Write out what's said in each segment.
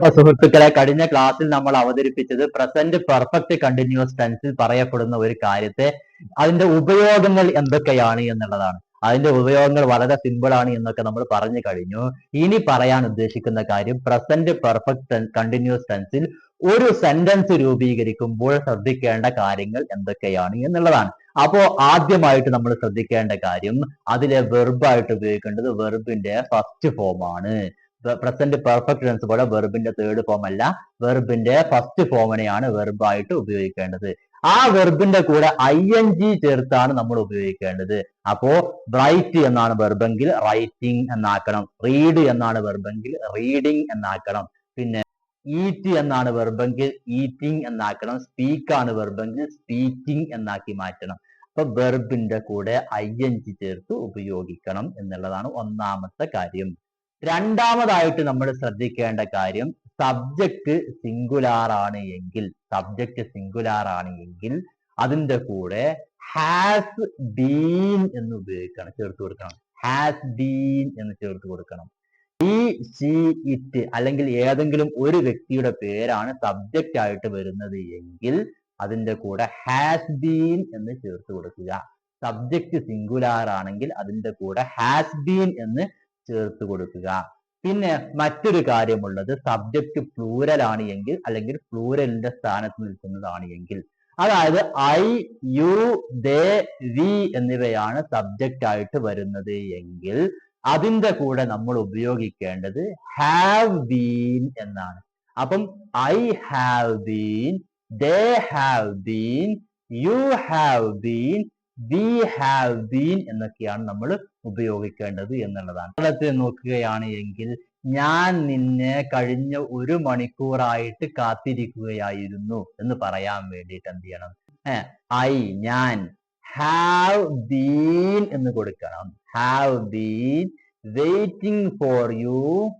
അപ്പൊ സുഹൃത്തുക്കളെ കഴിഞ്ഞ ക്ലാസ്സിൽ നമ്മൾ അവതരിപ്പിച്ചത് പ്രസന്റ് പെർഫെക്റ്റ് കണ്ടിന്യൂസ് ടെൻസിൽ പറയപ്പെടുന്ന ഒരു കാര്യത്തെ അതിന്റെ ഉപയോഗങ്ങൾ എന്തൊക്കെയാണ് എന്നുള്ളതാണ്. അതിന്റെ ഉപയോഗങ്ങൾ വളരെ സിമ്പിൾ ആണ് എന്നൊക്കെ നമ്മൾ പറഞ്ഞു കഴിഞ്ഞു. ഇനി പറയാൻ ഉദ്ദേശിക്കുന്ന കാര്യം പ്രസന്റ് പെർഫെക്റ്റ് കണ്ടിന്യൂസ് ടെൻസിൽ ഒരു സെന്റൻസ് രൂപീകരിക്കുമ്പോൾ ശ്രദ്ധിക്കേണ്ട കാര്യങ്ങൾ എന്തൊക്കെയാണ് എന്നുള്ളതാണ്. അപ്പോ ആദ്യമായിട്ട് നമ്മൾ ശ്രദ്ധിക്കേണ്ട കാര്യം അതിലെ വെർബായിട്ട് ഉപയോഗിക്കേണ്ടത് വെർബിന്റെ ഫസ്റ്റ് ഫോം ആണ്. പ്രസന്റ് പെർഫെക്റ്റ് ടെൻസ് പോലെ വെർബിന്റെ തേർഡ് ഫോം അല്ല. വെർബിന്റെ ഫസ്റ്റ് ഫോമിനെയാണ് വെർബായിട്ട് ഉപയോഗിക്കേണ്ടത്. ആ വെർബിന്റെ കൂടെ ഐ എൻ ജി ചേർത്താണ് നമ്മൾ ഉപയോഗിക്കേണ്ടത്. അപ്പോ റൈറ്റ് എന്നാണ് വെർബെങ്കിൽ റൈറ്റിംഗ് എന്നാക്കണം. റീഡ് എന്നാണ് വെർബെങ്കിൽ റീഡിംഗ് എന്നാക്കണം. പിന്നെ ഈറ്റ് എന്നാണ് വെർബെങ്കിൽ ഈറ്റിംഗ് എന്നാക്കണം. സ്പീക്ക് ആണ് വെർബെങ്കിൽ സ്പീക്കിംഗ് എന്നാക്കി മാറ്റണം. അപ്പൊ വെർബിന്റെ കൂടെ ഐ എൻ ജി ചേർത്ത് ഉപയോഗിക്കണം എന്നുള്ളതാണ് ഒന്നാമത്തെ കാര്യം. രണ്ടാമതായിട്ട് നമ്മൾ ശ്രദ്ധിക്കേണ്ട കാര്യം സബ്ജക്റ്റ് സിംഗുലാർ ആണ് എങ്കിൽ സബ്ജക്റ്റ് സിംഗുലാർ ആണ് എങ്കിൽ അതിന്റെ കൂടെ ഹാസ് ബീൻ എന്ന് ഉപയോഗിക്കണം ചേർത്ത് കൊടുക്കണം. ഹാസ് ബീൻ എന്ന് ചേർത്ത് കൊടുക്കണം. ഈ ഷീ ഇറ്റ് അല്ലെങ്കിൽ ഏതെങ്കിലും ഒരു വ്യക്തിയുടെ പേരാണ് സബ്ജക്റ്റ് ആയിട്ട് വരുന്നത് എങ്കിൽ അതിന്റെ കൂടെ ഹാസ് ബീൻ എന്ന് ചേർത്ത് കൊടുക്കുക. സബ്ജക്റ്റ് സിംഗുലാർ ആണെങ്കിൽ അതിന്റെ കൂടെ ഹാസ് ബീൻ എന്ന് ചേർത്ത് കൊടുക്കുക. പിന്നെ മറ്റൊരു കാര്യമുള്ളത് സബ്ജക്റ്റ് പ്ലൂരൽ ആണ് എങ്കിൽ അല്ലെങ്കിൽ പ്ലൂരലിന്റെ സ്ഥാനത്ത് നിൽക്കുന്നതാണ് എങ്കിൽ. അതായത് ഐ യു ദേ വി എന്നിവയാണ് സബ്ജക്റ്റ് ആയിട്ട് വരുന്നത് എങ്കിൽ അതിന്റെ കൂടെ നമ്മൾ ഉപയോഗിക്കേണ്ടത് ഹാവ് ബീൻ എന്നാണ്. അപ്പം I have been they have been you have been we have been എന്നൊക്കെയാണ് നമ്മൾ ഉപയോഗിക്കേണ്ടത് എന്നുള്ളതാണ്. ഉദാഹരണത്തിന് നോക്കുകയാണ് എങ്കിൽ ഞാൻ നിന്നെ കഴിഞ്ഞ ഒരു മണിക്കൂറായിട്ട് കാത്തിരിക്കുകയായിരുന്നു എന്ന് പറയാൻ വേണ്ടിയിട്ട് എന്ത് ചെയ്യണം? ഐ ഞാൻ ഹാവ് ബീൻ എന്ന് കൊടുക്കണം. Have been waiting for you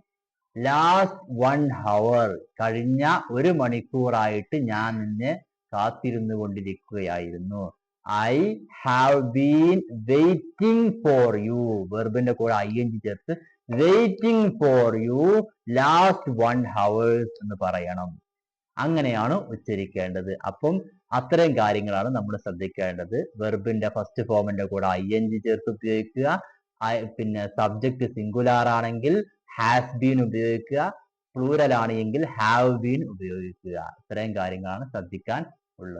last one hour കഴിഞ്ഞ ഒരു മണിക്കൂറായിട്ട് ഞാൻ നിന്നെ കാത്തിരുന്നു കൊണ്ടിരിക്കുകയായിരുന്നു I have been waiting for you വെർബിന്റെ കൂടെ ഐ എൻ ജി ചേർത്ത് waiting for you last one hours എന്ന് പറയണം. അങ്ങനെയാണ് ഉച്ചരിക്കേണ്ടത്. അപ്പം അത്തരം കാര്യങ്ങളാണ് നമ്മൾ ശ്രദ്ധിക്കേണ്ടത്. വെർബിന്റെ ഫസ്റ്റ് ഫോമിന്റെ കൂടെ ഐ എൻ ജി ചേർത്ത് ഉപയോഗിക്കുക. പിന്നെ സബ്ജക്ട് സിംഗുലാർ ആണെങ്കിൽ ഹാസ് ബീൻ ഉപയോഗിക്കുക. പ്ലൂരൽ ആണെങ്കിൽ ഹാവ് ബീൻ ഉപയോഗിക്കുക. ഇത്രയും കാര്യങ്ങളാണ് ശ്രദ്ധിക്കാൻ ഉള്ളത്.